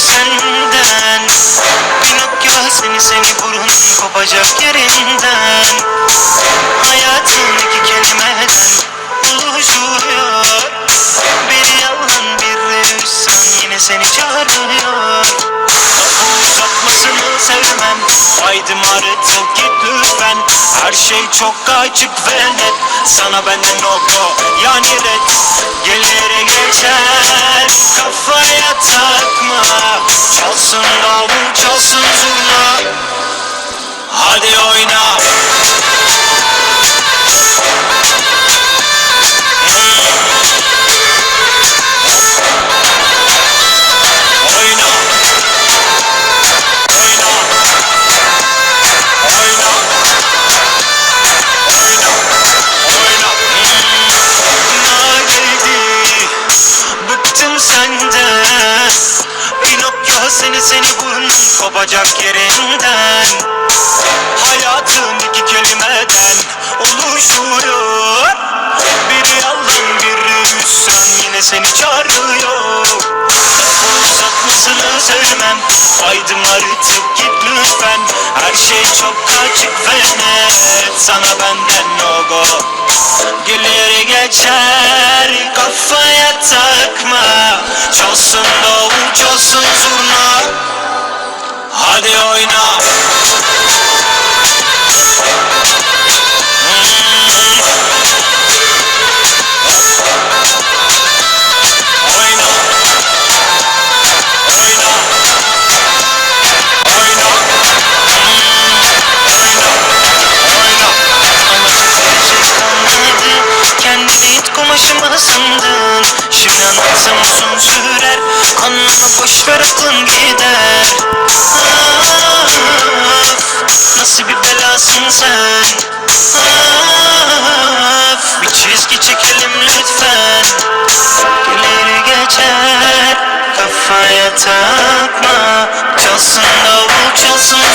senden. Pinokyo seni seni burun kopacak yerinden. Hayatın iki kelimeden buluşuyor. Bir yalan bir rüysan yine seni çağırıyor. Uzatmasını sevmem. Haydi artık git lütfen. Her şey çok açık ve net. Sana benden no go yani red. Gelir geçer. Burun Kopacak yerinden. Hayatın iki kelimeden oluşuyor. Bir yalan bir hüsran yine seni çağırıyor. Uzatmasını sevmem. Haydim artık git lütfen. Her şey çok açık ve net. Sana benden no go Gelir geçer Kendini it kumaşıma sandın Şimdi anlatsam uzun sürer. Anlama boşver aklın gider belasın sen? Of, Bir çizgi çekelim lütfen. Gelir geçer. Kafaya takma. Çalsın davul çalsın